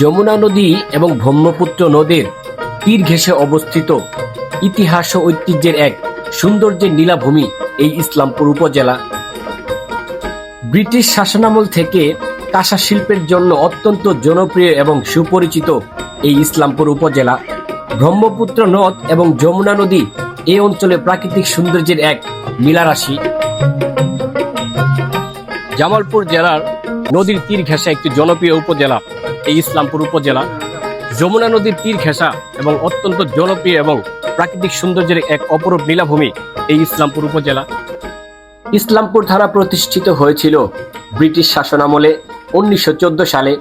যমুনা নদী এবং ব্রহ্মপুত্র নদীর তীর ঘেঁষে অবস্থিত। ইতিহাস ও ঐতিহ্যের এক সৌন্দর্যের নীলাভূমি এই ইসলামপুর উপজেলা। ব্রিটিশ শাসনামল থেকে কাঁসা শিল্পের জন্য অত্যন্ত জনপ্রিয় এবং সুপরিচিত এই ইসলামপুর উপজেলা। ব্রহ্মপুত্র নদ এবং যমুনা নদী এই অঞ্চলে প্রাকৃতিক সৌন্দর্যের এক নীলারাশি জামালপুর জেলার নদীর তীর ঘেঁষা একটি জনপ্রিয় উপজেলা। এই ইসলামপুর উপজেলা। যমুনা নদীর তীর ঘেঁষা এবং অত্যন্ত জনপ্রিয় এবং প্রাকৃতিক সৌন্দর্যের এক অপরূপ নীলাভূমি এই ইসলামপুর উপজেলা। ইসলামপুর থানা প্রতিষ্ঠিত হয়েছিল ব্রিটিশ শাসনামলে উনিশশো সালে।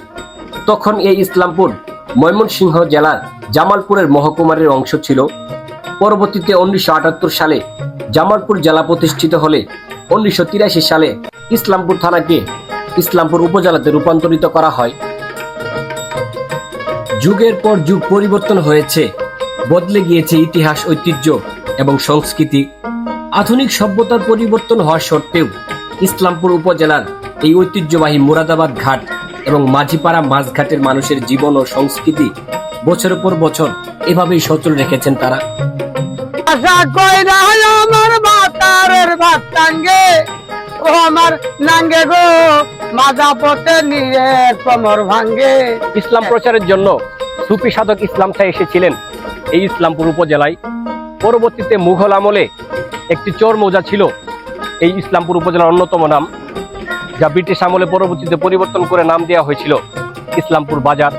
তখন এই ইসলামপুর ময়মনসিংহ জেলার জামালপুরের মহকুমারের অংশ ছিল। পরবর্তীতে উনিশশো আটাত্তর সালে জামালপুর জেলা প্রতিষ্ঠিত হলে উনিশশো তিরাশি সালে ইসলামপুর থানাকে ইসলামপুর উপজেলাতে রূপান্তরিত করা হয়। যুগের পর যুগ পরিবর্তন হয়েছে, বদলে গিয়েছে ইতিহাস, ঐতিহ্য এবং সংস্কৃতি। আধুনিক সভ্যতার পরিবর্তন হওয়া সত্ত্বেও ইসলামপুর উপজেলার এই ঐতিহ্যবাহী মুরাদাবাদ ঘাট এবং মাঝিপাড়া মাঝঘাটের মানুষের জীবন ও সংস্কৃতি বছরের পর বছর এভাবেই সচল রেখেছেন তারা। আমার বাতারের ভাত ও আমার নাঙ্গে গো। মাজা পথে নিয়ে কোমর ভাঙ্গে। ইসলাম প্রচারের জন্য সুফি সাধক ইসলাম শাহ এসেছিলেন এই ইসলামপুর উপজেলায়। পরবর্তীতে মুঘল আমলে একটি চোর মৌজা ছিল এই ইসলামপুর উপজেলার অন্যতম নাম যা ব্রিটিশ আমলে পরবর্তীতে পরিবর্তন করে নাম দেওয়া হয়েছিল ইসলামপুর বাজার।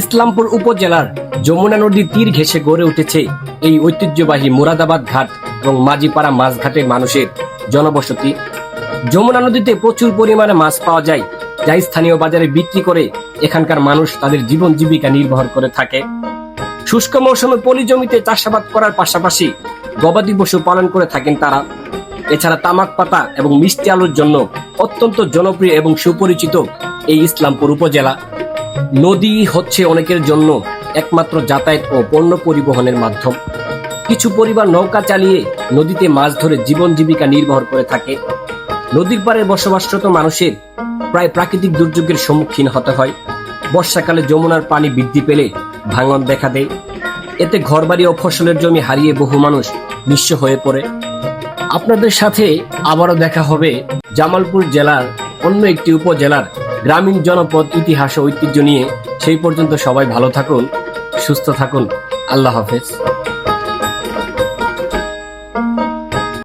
ইসলামপুর উপজেলার যমুনা নদীর তীর ঘেঁষে গড়ে উঠেছে এই ঐতিহ্যবাহী মুরাদাবাদ ঘাট এবং মাঝিপাড়া মাছঘাটের মানুষের জনবসতি। যমুনা নদীতে প্রচুর পরিমাণে মাছ পাওয়া যায়, যা স্থানীয় বাজারে বিক্রি করে এখানকার মানুষ তাদের জীবন জীবিকা নির্ভর করে থাকে। শুষ্ক মৌসুমে পলি জমিতে চাষাবাদ করার পাশাপাশি গবাদি পশু পালন করে থাকেন তারা। এছাড়া তামাক পাতা এবং মিষ্টি আলুর জন্য অত্যন্ত জনপ্রিয় এবং সুপরিচিত এই ইসলামপুর উপজেলা। নদী হচ্ছে অনেকের জন্য একমাত্র যাতায়াত ও পণ্য পরিবহনের মাধ্যম। কিছু পরিবার নৌকা চালিয়ে নদীতে মাছ ধরে জীবন জীবিকা নির্ভর করে থাকে। নদীর পাড়ে বসবাসরত মানুষের প্রায় প্রাকৃতিক দুর্যোগের সম্মুখীন হতে হয়। বর্ষাকালে যমুনার পানি বৃদ্ধি পেলে ভাঙন দেখা দেয়। এতে ঘরবাড়ি ও ফসলের জমি হারিয়ে বহু মানুষ নিঃস্ব হয়ে পড়ে। আপনাদের সাথে আবারও দেখা হবে জামালপুর জেলার অন্য একটি উপজেলার গ্রামীণ জনপদ ইতিহাস ও ঐতিহ্য নিয়ে। সেই পর্যন্ত সবাই ভালো থাকুন, সুস্থ থাকুন। আল্লাহ হাফেজ।